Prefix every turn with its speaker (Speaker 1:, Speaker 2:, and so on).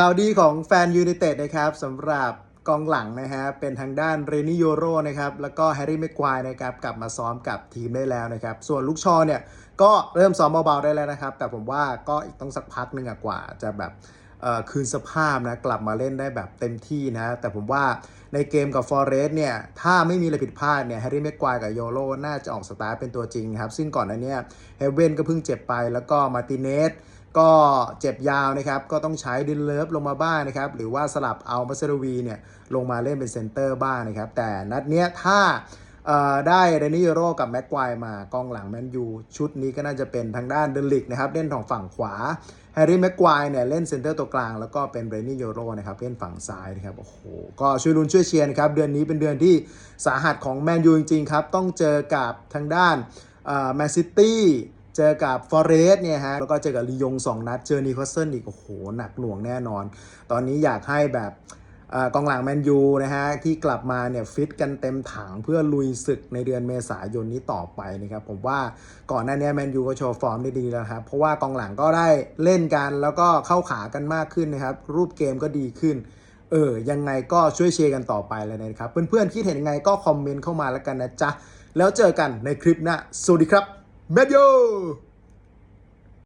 Speaker 1: ข่าวดีของแฟนยูไนเต็ดนะครับสำหรับกองหลังนะฮะเป็นทางด้านเรนิโยโรนะครับแล้วก็แฮร์รี่แม็กควายนะครับกลับมาซ้อมกับทีมได้แล้วนะครับส่วนลูกชอเนี่ยก็เริ่มซ้อมเบาๆได้แล้วนะครับ แต่ผมว่าก็อีกต้องสักพักหนึ่งกว่าจะแบบคืนสภาพนะกลับมาเล่นได้แบบเต็มที่นะ แต่ผมว่าในเกมกับฟอร์เรสเนี่ยถ้าไม่มีอะไรผิดพลาดเนี่ยแฮร์รี่แม็กควายกับโยโรน่าจะออกสตาร์ทเป็นตัวจริงครับ ซึ่งก่อนหน้านี้เฮเวนก็เพิ่งเจ็บไปแล้วก็มาร์ติเนสก็เจ็บยาวนะครับ ก็ต้องใช้ดินเลิฟลงมาบ้างนะครับ หรือว่าสลับเอามัสเรวีเนี่ยลงมาเล่นเป็นเซนเตอร์บ้างนะครับ แต่นัดเนี้ยถ้าได้เรนิโยโรกับแม็กควายมากองหลังแมนยูชุดนี้ก็น่าจะเป็นทางด้านเดลิกนะครับ เล่นทางฝั่งขวาแฮร์รี่แม็กควายเนี่ยเล่นเซนเตอร์ตัวกลาง แล้วก็เป็นเรนิโยโรนะครับเล่นฝั่งซ้ายนะครับโอ้โหก็ช่วยลุ้นช่วยเชียร์นะครับ เดือนนี้เป็นเดือนที่สาหัสของแมนยูจริงๆครับ ต้องเจอกับทางด้านแมนซิตี้ เจอกับฟอเรสเนี่ยฮะ แล้วก็เจอกับลียง2นัด เจอนิโคลเซิลอีกโอ้โห หนักหน่วงแน่นอน ตอนนี้อยากให้แบบอกองหลังแมนยูนะฮะ ที่กลับมาเนี่ยฟิตกันเต็มถังเพื่อลุยศึกในเดือนเมษายนนี้ต่อไปนะครับ ผมว่าก่อนหน้านี้แมนยูก็โชว์ฟอร์มได้ดีแล้วครับ เพราะว่ากองหลังก็ได้เล่นกันแล้วก็เข้าขากันมากขึ้นนะครับ รูปเกมก็ดีขึ้นเออ ยังไงก็ช่วยเชียร์กันต่อไปเลยนะครับ เพื่อนๆ คิดเห็นยังไงก็คอมเมนต์เข้ามาแล้วกันนะจ๊ะ แล้วเจอกันในคลิปหน้า สวัสดีครับ แมนยู